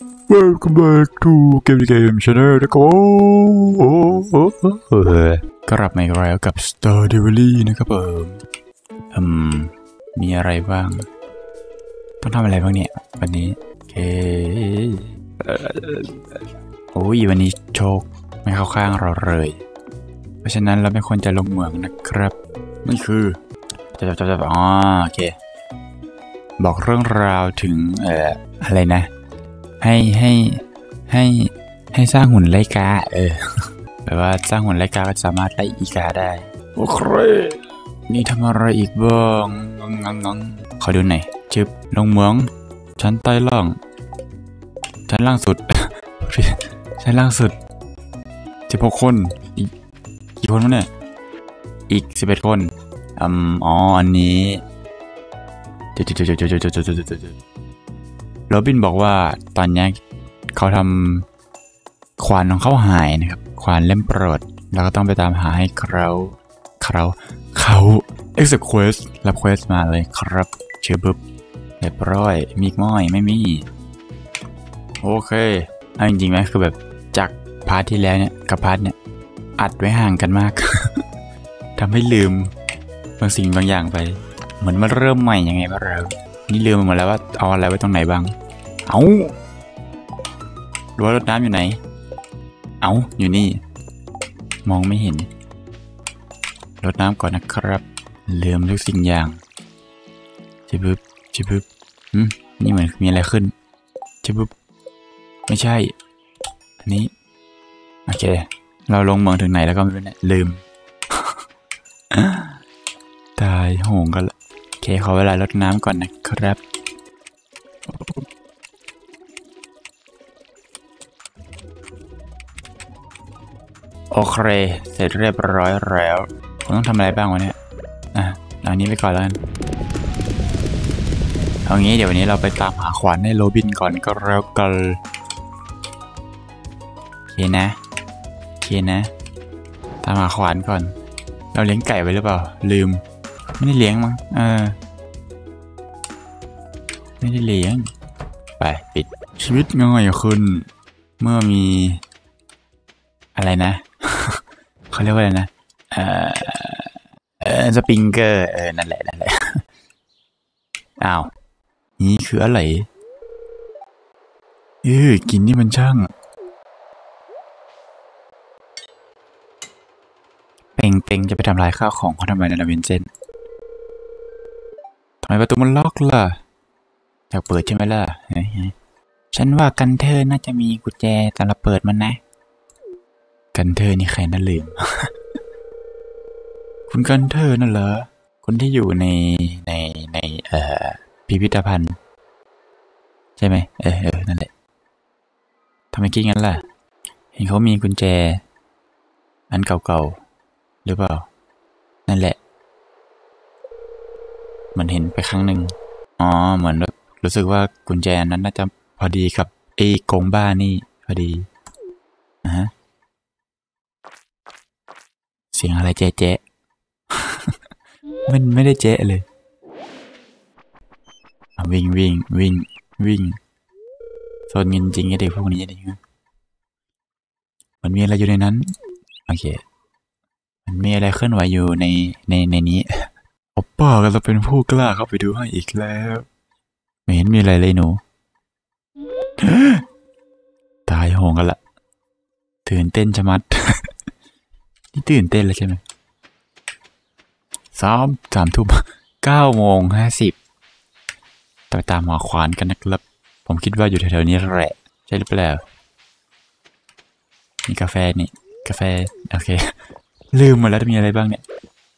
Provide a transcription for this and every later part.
Welcome back to Game Game Channel นะครับกลับมาอีกแล้วกับ Star d e v i l y นะครับผมอืม มีอะไรบ้าง ต้องทำอะไรบ้างเนี่ย วันนี้โอเคโอ้ยวันนี้โชคไม่เข้าข้างเราเลย เพราะฉะนั้นเราไม่ควรจะลงเหมืองนะครับนี่คือจับจับจับอ๋อโอเค บอกเรื่องราวถึงเอ่ออะไรนะ ให้ให้ให้ให้สร้างหุ่นไล่กา เออแปลว่าสร้างหุ่นไล่กาก็สามารถไล่อีกาได้ โอเค นี่ทำอะไรอีกบ้างงงงงขอดูหน่อยจึบลงเมือง ชั้นใต้ล่าง ชั้นล่างสุด ชั้นล่างสุดสิบหกคน อีกกี่คนวะเนี่ย อีกสิบเอ็ดคน อืม อ๋อ อันนี้จุดจุดจุดจุดจุดจุดจุดจุดจุดจุด โรบินบอกว่าตอนนี้เขาทำควานของเขาหายนะครับควานเล่มโปรด แล้วก็ต้องไปตามหาให้เขาเขาเขา execute รับ quest มาเลยครับ เชื่อบึบเรียบร้อย มีกม้อยไม่มี โอเคเอาจริงๆไหมคือแบบจากพาร์ทที่แล้วเนี่ยกับพาร์ทเนี่ย อัดไว้ห่างกันมากทำให้ลืมบางสิ่งบางอย่างไป เหมือนมาเริ่มใหม่ยังไงบ้างเรา นี่ลืมไปหมดแล้วว่าเอาอะไรไว้ตรงไหนบ้าง เอารั้วรดน้ำอยู่ไหน เอาอยู่นี่ มองไม่เห็น รดน้ำก่อนนะครับ ลืมทุกสิ่งอย่างจิบึบจิบึบอืมนี่เหมือนมีอะไรขึ้นจิบึบไม่ใช่ อันนี้ โอเค เราลงเมืองถึงไหนแล้วก็ไม่รู้เนี่ยลืม ตายโหงกันล ขอเวลาลดน้ำก่อนนะครับ โอเค เสร็จเรียบร้อยแล้ว ผมต้องทำอะไรบ้างวะเนี่ย อะเอานี้ไปก่อนแล้วกันเอางี้เดี๋ยววันนี้เราไปตามหาขวานให้โรบินก่อนก็แล้วกันโอเคนะโอเคนะ ตามหาขวานก่อน เราเลี้ยงไก่ไว้หรือเปล่า ลืม ไม่ได้เลี้ยงมั้งเออ ไม่ได้เลี้ยง ไปปิด ชีวิตง่ายขึ้น เมื่อมี อะไรนะ เขาเรียกว่าอะไรนะ เออเออสปริงเกอร์ เออ นั่นแหละ นั่นแหละ อ้าว นี่คืออะไร เออกินนี่มันช่างเป่งเป่งจะไปทำลายข้าวของเขาทำไมนะเวนเจนทำ ไมประตูมันล็อกล่ะอยากเปิดใช่ไหมล่ะ ฉันว่ากันเธอน่าจะมีกุญแจแต่เราเปิดมันนะ กันเธอนี่ใครน่าลืม คุณกันเธอนั่นเหรอ คนที่อยู่ในในในเอ่อพิพิธภัณฑ์ ใช่ไหมเออเออนั่นแหละทำไมคิดงั้นล่ะ เห็นเขามีกุญแจ อันเก่าๆ หรือเปล่า นั่นแหละ เหมือนเห็นไปครั้งหนึ่งอ๋อ เหมือนแบบรู้สึกว่ากุญแจนั้นน่าจะพอดีกับไอ้กงบ้านี่พอดีนะฮะเสียงอะไรเจ๊เจ๊มันไม่ได้เจ๊ะเลยวิ่งวิ่งวิ่งวิ่งโซนเงินจริงไอเด็กพวกนี้จริงๆมันมีอะไรอยู่ในนั้น โอเค มันมีอะไรเคลื่อนไหวอยู่ในในในนี้ อป้าก็จะเป็นผู้กล้าเข้าไปดูให้อีกแล้ว ไม่เห็นมีอะไรเลยหนู ตายโหงกันละตื่นเต้นชะมัด นี่ตื่นเต้นแล้วใช่ไหมสามสามทุ่มเก้าโมงห้าสิบต่ตามหมอควานกันนะครับ ผมคิดว่าอยู่แถวๆนี้แหละ ใช่หรือเปล่ามีกาแฟนี่ กาแฟ โอเค ลืมหมดแล้วมีอะไรบ้างเนี่ย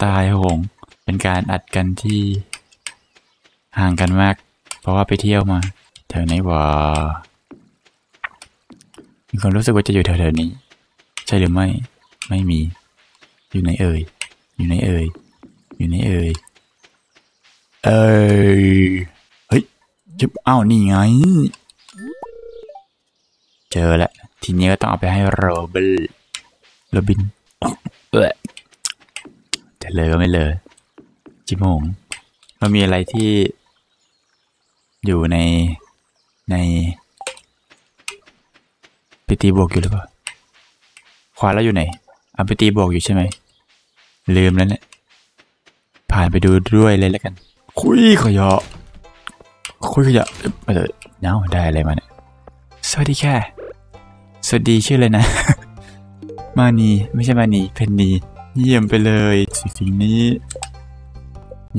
ตายโหง เป็นการอัดกันที่ห่างกันมาก เพราะว่าไปเที่ยวมา แถวไหนวะมีความรู้สึกว่าจะอยู่แถวๆนี้ ใช่หรือไม่ ไม่มี อยู่ไหนเอ่ย อยู่ไหนเอ่ย อยู่ไหนเอ่ย เอ้ยเฮ้ยจิบอ้าวนี่ไง เจอแล้วทีนี้ก็ต้องเอาไปให้โรเบิลโรบินเออจะเลยก็ไม่เลย จิโมงมันมีอะไรที่อยู่ในในตีบวกอยู่หรือเปล่าขวาเราอยู่ไหนเอาไปตีบวกอยู่ใช่ไหมลืมแล้วเนี่ยผ่านไปดูด้วยเลยแล้วกัน คุยขยะคุยขยะเออเนาได้อะไรมาเนี่ยสวัสดีแค่สวัสดีชื่อเลยนะ มานีไม่ใช่มานีเพนนีเยี่ยมไปเลยสิ่งนี้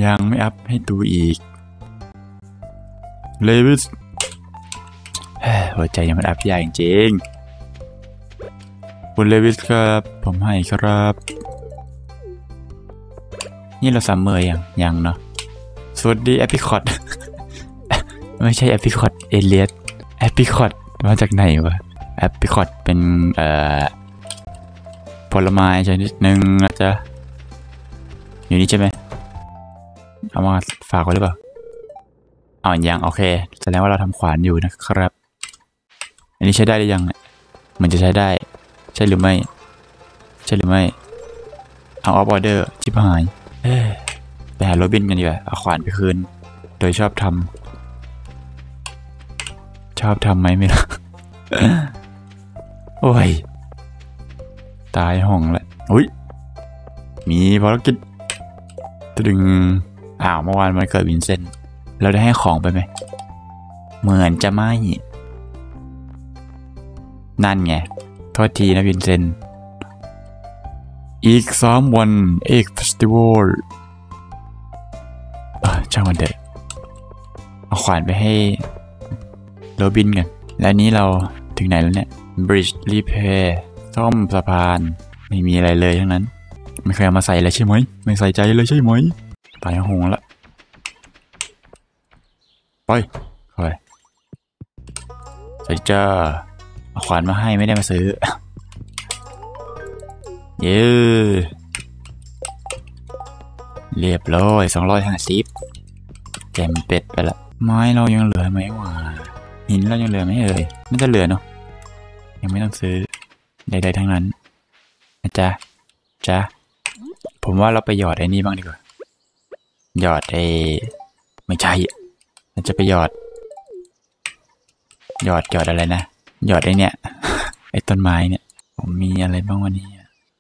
ยังไม่อัพให้ดูอีกเลวิสหัวใจยังมันอัพยากจริงคุณเลวิสครับ ผมให้ครับ นี่เราซัมเมอร์ยังยังเนาะสวัสดีแอปพิคอตไม่ใช่แอปพิคอตเอเลียสแอปพิคอตมาจากไหนวะแอปพิคอตเป็นเอ่อผลไม้ชนิดหนึ่งนะจ๊ะอยู่นี่ใช่ไหม เอามาฝากไว้หรือเปล่าอ๋อยังโอเคแสดงว่าเราทำขวานอยู่นะครับ อันนี้ใช้ได้หรือยังเหมือนจะใช้ได้ ใช่หรือไม่ ใช่หรือไม่เอาออฟออเดอร์จิบหายเอ้ยไปหาโรบินกันดีกว่าเอาขวานไปคืน โดยชอบทำชอบทำไหมไม่รู้โอ้ย ตายห้องละอุ้ยมีภารกิจตึง อ้าวเมื่อวานมันเกิดวินเซนต์เราได้ให้ของไปไหม เหมือนจะไม่ นั่นไง โทษทีนะวินเซนต์อีกสามวันเอกเฟสติวัลช่างมันเถอะเอาขวานไปให้โรบินกัน และนี้เราถึงไหนแล้วเนี่ย Bridge Repair ซ่อมสะพาน ไม่มีอะไรเลยทั้งนั้น ไม่เคยเอามาใส่เลยใช่ไหม ไม่ใส่ใจเลยใช่ไหม ตายหงละ ไปเข้าไปใส่จ้าเอาขวานมาให้ไม่ได้มาซื้อ เย้เรียบร้อยสองร้อยห้าสิบแจมเป็ดไปละ ไม้เรายังเหลือไหมวะหินเรายังเหลือไหมเอ่ยไม่จะเหลือเนาะยังไม่ต้องซื้อใดๆทั้งนั้นนะจ๊ะจ๊ะผมว่าเราไปหยอดไอ้นี่บ้างดีกว่า หยอดไอ้ไม่ใช่เราจะไปหยอด หยอดหยอดอะไรนะ หยอดไอ้เนี่ย ไอ้ต้นไม้เนี่ย ผมมีอะไรบ้างวันนี้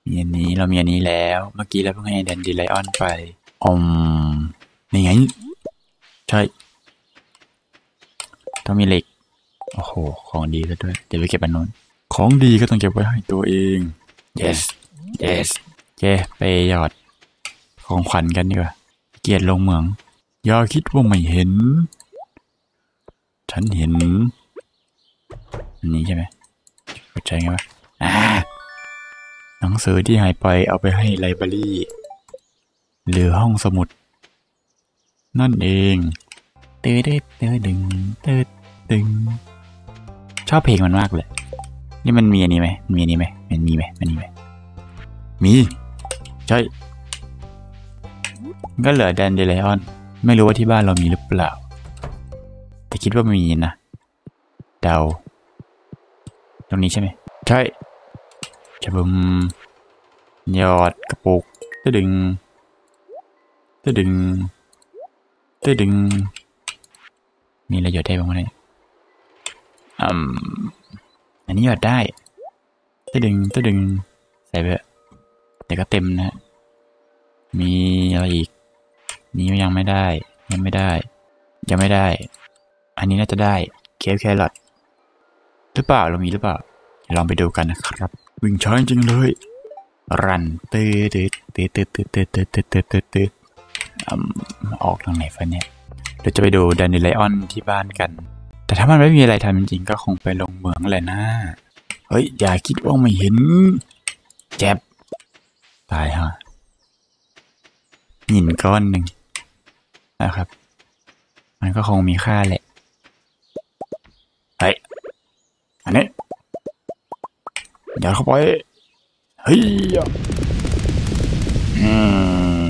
มีอันนี้เรามีอันนี้แล้ว เมื่อกี้เราเพิ่งให้แดนดีไลออนไปอมนี่ไง ใช่ ต้องมีเหล็ก โอ้โห ของดีก็ด้วย เดี๋ยวไปเก็บอันนู้นของดีก็ต้องเก็บไว้ให้ตัวเอง yes yes เจไปหยอดของขวัญกันดีกว่า เกียรติลงเหมือง อย่าคิดว่าไม่เห็น ฉันเห็น อันนี้ใช่ไหมเข้าใจไงวะอ่าหนังสือที่หายไปเอาไปให้ไลบรารีหรือห้องสมุด นั่นเองเตืดเตืดดึงเตืดดึง ชอบเพลงมันมากเลย นี่มันมีอันนี้ไหมมีอันนี้ไหมมันมีไหมมันมีไหมมี ใช่ ก็เหลือแดนเดลออน ไม่รู้ว่าที่บ้านเรามีหรือเปล่า แต่คิดว่ามีนะ เดา ตรงนี้ใช่ไหม ใช่จะบึมยอดกระปุกตะดึงตะดึงตะดึง มีอะไรหยอดได้บ้างไหมอืมอันนี้หยอดได้ตะดึงตะดึง ใส่ไปเถอะแต่ก็เต็มนะ มีอะไรอีก นี้ยังไม่ได้ ยังไม่ได้ ยังไม่ได้ อันนี้น่าจะได้เคฟแครอทหรือเปล่าเรามีหรือเปล่า ลองไปดูกันนะครับ วิ่งช้าจริงเลย รันตืดตืดตืดตืดตืดตืดตืดตืดตืดตืดออกทางไหนฟันเนี่ยเดี๋ยวจะไปดูแดนนิไลออนที่บ้านกัน แต่ถ้ามันไม่มีอะไรทำจริงๆก็คงไปลงเหมืองแหละนะ เฮ้ย อย่าคิดว่าไม่เห็นเจ็บ ตายฮะ หินก้อนหนึ่งนะครับ มันก็คงมีค่าแหละเฮ้ยอันนี้อย่าเข้าไปเฮ้ยอืม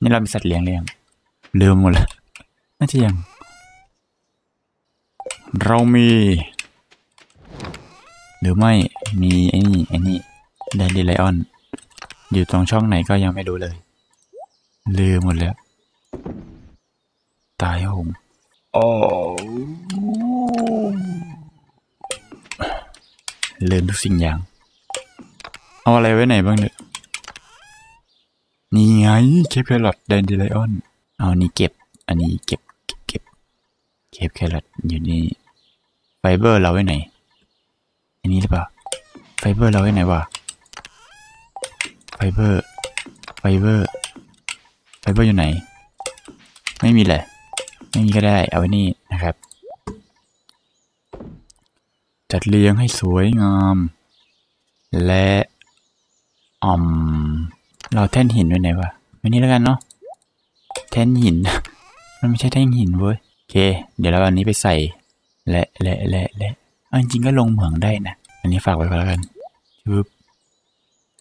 นี่เรามีสัตว์เลี้ยงเลี้ยงลืมหมดแล้วน่าจะยัง เรามี หรือไม่มีไอ้นี่ไอ้นี่แดนดีไลออน อยู่ตรงช่องไหนก็ยังไม่รู้เลย ลืมหมดแล้ว ตายหงโอ้ลืมทุกสิ่งอย่าง เอาอะไรไว้ไหนบ้างเนี่ยนี่ไงเคปแครอทแดนเดลออน เอานี่เก็บ อันนี้เก็บ เก็บ เก็บเคปแครอทอยู่นี่ไฟเบอร์เราไว้ไหน อันนี้หรือเปล่า ไฟเบอร์เราไว้ไหนวะ ไฟเบอร์ ไฟเบอร์ ไฟเบอร์อยู่ไหน ไม่มีเลยไม่มีก็ได้ เอาไว้นี่นะครับ จัดเรียงให้สวยงาม และอ่อม เราแท่นหินไว้ไหนวะไว้นี่แล้วกันเนาะ แท่นหิน มันไม่ใช่แท่นหินเว้ย โอเค เดี๋ยวเราเอาอันนี้ไปใส่ และและและและเอาจริงก็ลงเหมืองได้นะ อันนี้ฝากไว้ก่อนแล้วกันจึบ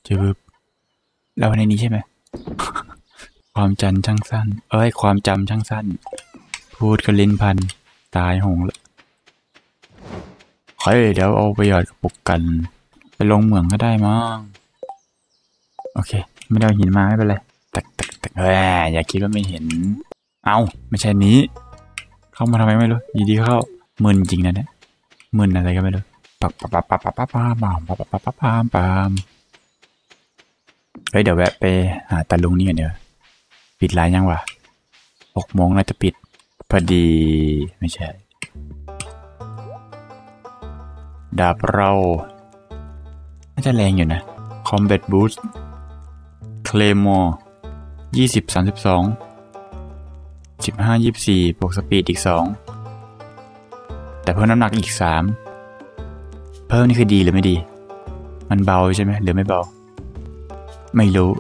จึบเราในนี้ใช่ไหม ความจันช่างสั้น เอ้ย ความจำช่างสั้น พูดกับลิ้นพัน ตายหงลยเฮ้ย เดี๋ยวเอาไปหยอดกระปุกกัน ไปลงเหมืองก็ได้มั้ง โอเค ไม่ได้เอาหินมาไม่เป็นไรตักตักตักเฮ้ยอย่าคิดว่าไม่เห็น เอาไม่ใช่นี้ เข้ามาทำไมไม่รู้อยีดีเข้ามึนจริงนะเนี่ยมึนอะไรก็ไม่รู้ปับปับปับปับปับปับปับปับปับปับปับปับปับปับเฮ้ยเดี๋ยวแวะไปหาตาลุงนี่กันเดี๋ยว ปิดร้านยังวะหกโมงน่าจะปิดพอดีไม่ใช่ ดาบเราน่าจะแรงอยู่นะ Combat Boost Claymore ยี่สิบสามสิบสองสิบห้ายี่สี่บวกสปีดอีกสองแต่เพิ่มน้ำหนักอีกสามเพิ่มนี่คือดีหรือไม่ดี มันเบาใช่ไหมหรือไม่เบา ไม่รู้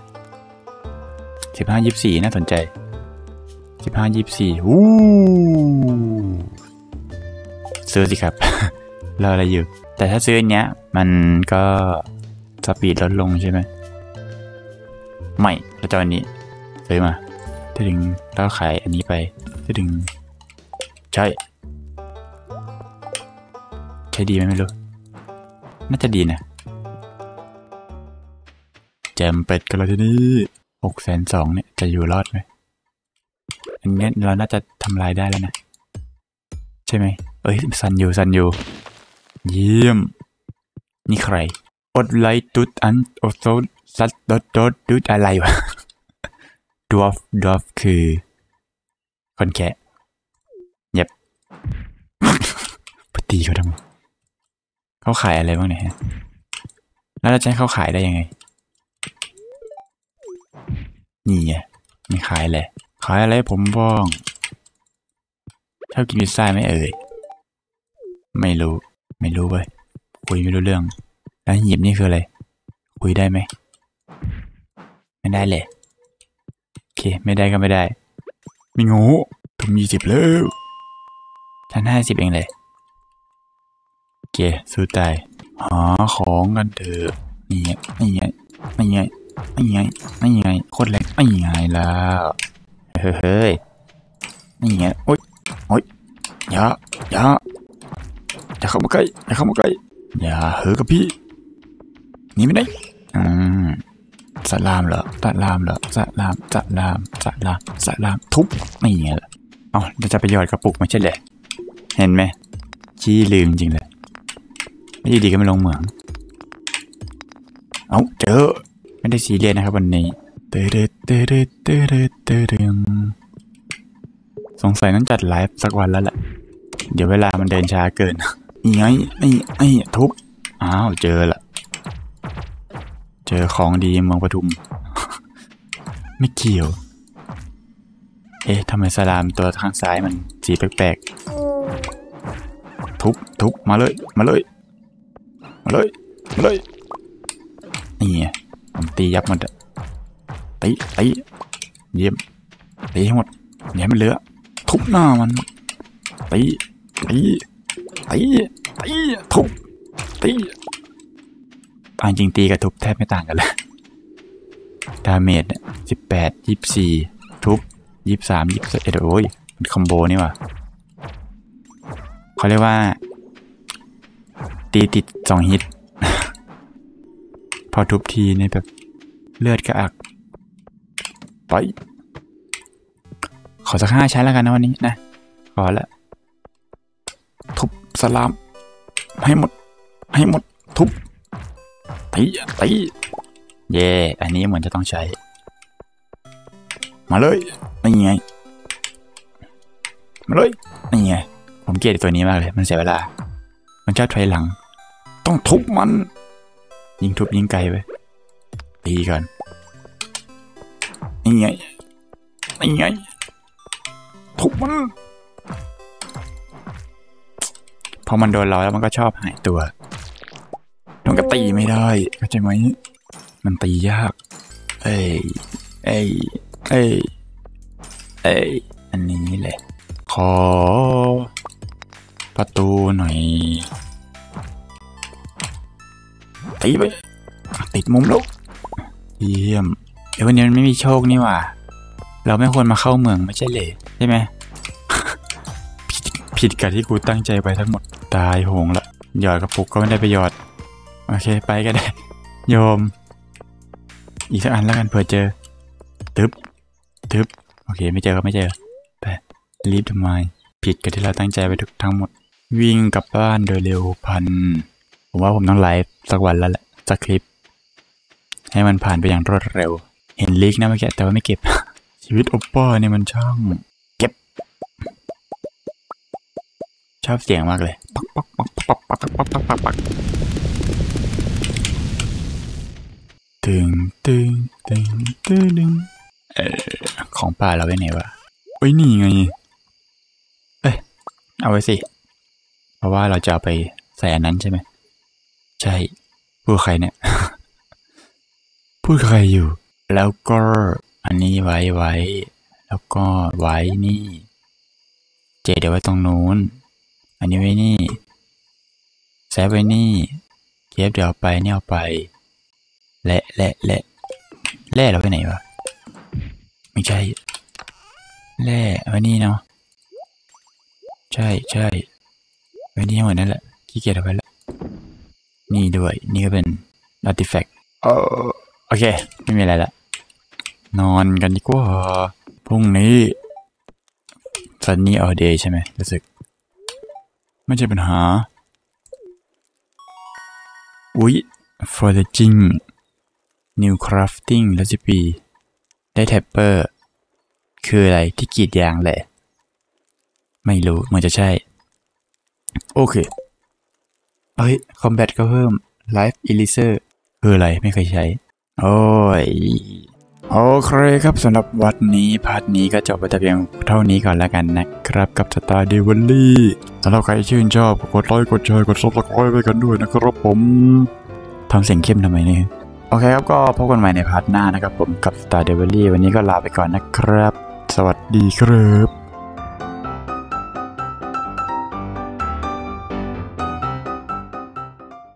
สิบห้ายี่สี่น่าสนใจสิบห้ายี่สี่วู้ซื้อสิครับ รออะไรอยู่ แต่ถ้าซื้ออันเนี้ย มันก็สปีดลดลงใช่ไหมไม่เราจะเอาอันนี้ซื้อมาถึงแล้วขายอันนี้ไปถึง ใช่ ใช่ดีไหมไม่รู้ น่าจะดีนะ แจมเป็ดกันเลยทีนี้ หกแสนสองเนี่ยจะอยู่รอดไหมอันนี้เราน่าจะทำลายได้แล้วนะ ใช่ไหม เอ้ยสันอยู่สันอยู่ เยี่ยม นี่ใครอดไลท์ตุดอันโอโซซัดดดดดดุดอะไรวะดวฟดวฟคือ คนแคะเย็บปตีเขาทำเขาขายอะไรบ้างเนี่ยแล้วเราจะให้เขาขายได้ยังไง นี่ไงไม่ขายเลยขายอะไรผมบ้องชอบกินพิซซ่าไหมเอ่ย ไม่รู้ ไม่รู้เว้ย คุยไม่รู้เรื่อง แล้วหยิบนี่คืออะไร คุยได้ไหม ไม่ได้เลย โอเค ไม่ได้ก็ไม่ได้ไม่งูผมยี่สิบแล้วฉันห้าสิบเองเลยโอเค สู้ตาย หาของกันเถอะนี่ไงนี่ไงนี่ไง นี่ไงนี่ไงโคตรแรงนี่ไงแล้วเฮ้ยนี่ไงโอ๊ยโอ๊ยอย่าอย่าอย่าเข้ามาใกล้อย่าเข้ามาใกล้อย่าเฮ้อกับพี่หนีไม่ได้อืมสลามเหรอสลามเหรอสลามสลามสลามสลามทุบไม่ไงล่ะเอ้าเราจะไปหยอดกระปุกไม่ใช่เหรอเห็นไหมชี้ลืมจริงเลยไม่ดีๆก็ไม่ลงเหมือง เอาเจอ ไม่ได้ซีเรียสนะครับวันนี้เตเดเตเดเตเดเตเดสงสัยต้องจัดไลฟ์สักวันแล้วแหละ เดี๋ยวเวลามันเดินช้าเกินนี่ไงไอ้ไอ้ทุบ อ้าว เจอละ เจอของดีเมืองปทุม ไม่เกี่ยว เอ๊ะทำไมสลามตัวข้างซ้ายมันสีแปลกๆ ทุบทุบมาเลย มาเลย มาเลย มาเลย นี่ ตียับหมดอะตีตีเยี่ยมตีให้หมดอย่าให้มันเหลือทุบหน้ามันตีตีตีตีทุบตีอันจริงตีกับทุบแทบไม่ต่างกันเลยดาเมจสิบแปดยี่สี่ทุบยี่สามยี่สิบเอ็ดโอ้ยมันคอมโบนี่ว่ะเขาเรียกว่า ตีติดสองฮิต พอทุบทีในแบบ เลือดกระอัก ไป ขอสักห้าใช้แล้วกันนะวันนี้นะขอละทุบสลาม ให้หมด ให้หมด ทุบตีตีเย่อันนี้เหมือนจะต้องใช้ มาเลยนี่ไง มาเลยนี่ไง ผมเกลียดตัวนี้มากเลย มันเสียเวลา มันชอบถอยหลัง ต้องทุบมัน ยิงทุบยิงไกลไป ตีก่อนนี่ไงนี่ไงทุบมันพอมันโดนเราแล้วมันก็ชอบหายตัวมันก็ตีไม่ได้เข้าใจไหมมันตียาก เอ้ยเอ้ยเอ้ยเอ้ยอันนี้แหละ ขอ ประตูหน่อยตีไปติดมุมล้ว เยี่ยมเดี๋ยววันนี้มันไม่มีโชคนี่หว่า เราไม่ควรมาเข้าเมืองไม่ใช่เลยใช่ไหมผิดผิดกับที่กูตั้งใจไปทั้งหมดตายโหงละหยอดกระปุกก็ไม่ได้ประโยชน์โอเคไปก็ได้ โยม อีกสักอันแล้วกันเผื่อเจอตึ๊บตึ๊บโอเค ไม่เจอก็ไม่เจอไปรีบทำไมผิดกับที่เราตั้งใจไปทุกทั้งหมด วิ่งกลับบ้านโดยเร็วพัน ผมว่าผมต้องไลฟ์สักวันแล้วแหละสักคลิป ให้มันผ่านไปอย่างรวดเร็ว เห็นลิกนะเมื่อกี้แต่ว่าไม่เก็บ ชีวิตโอปป้าเนี่ยมันช่างเก็บ ชอบเสียงมากเลยปักปักปักปักปักปักปักปักปักตึงตึงตึงตึงตึงเออของป่าเราไว้ไหนวะเอ้ยนี่ไงเอ้ยเอาไว้สิ เพราะว่าเราจะเอาไปใส่อันนั้นใช่ไหมใช่พูดใครเนี่ย พูดใครอยู่ แล้วก็อันนี้ไว้ไว้ แล้วก็ไว้นี่ เจเดี๋ยวไว้ตรงนู้น อันนี้ไว้นี่แซฟไว้นี่เก็บเดี๋ยวเอาไปเนี่ยเอาไป และและและแร่เราไปไหนวะไม่ใช่แร่ไว้นี่เนาะใช่ใช่ไว้นี่เหมือนนั่นแหละขี้เกียจเอาไปแล้วนี่ด้วย นี่ก็เป็น artifact เออ โอเค ไม่มีอะไรละ นอนกันดีกว่า พรุ่งนี้ซันนี่ออเดย์ใช่ไหมรู้สึก ไม่ใช่ปัญหา อุ๊ย foraging new crafting recipe ได้แท็ปเปอร์ คืออะไรที่กรีดยางแหละ ไม่รู้เหมือนจะใช่ โอเค เอ้ย combat ก็เพิ่ม life eraser คืออะไรไม่เคยใช้ โอ้ยโอเคครับสำหรับวันนี้พาร์ทนี้ก็จบไปแต่เพียงเท่านี้ก่อนแล้วกันนะครับ กับสตาร์เดวิลลี่สำหรับใครชื่นชอบกดไลค์กดแชร์กดซับสไครต์ไปกันด้วยนะครับผมทำเสียงเข้มทำไมเนี่ยโอเคครับก็พบกันใหม่ในพาร์ทหน้านะครับผมกับ Star d e v i l วันนี้ก็ลาไปก่อนนะครับ สวัสดีครับ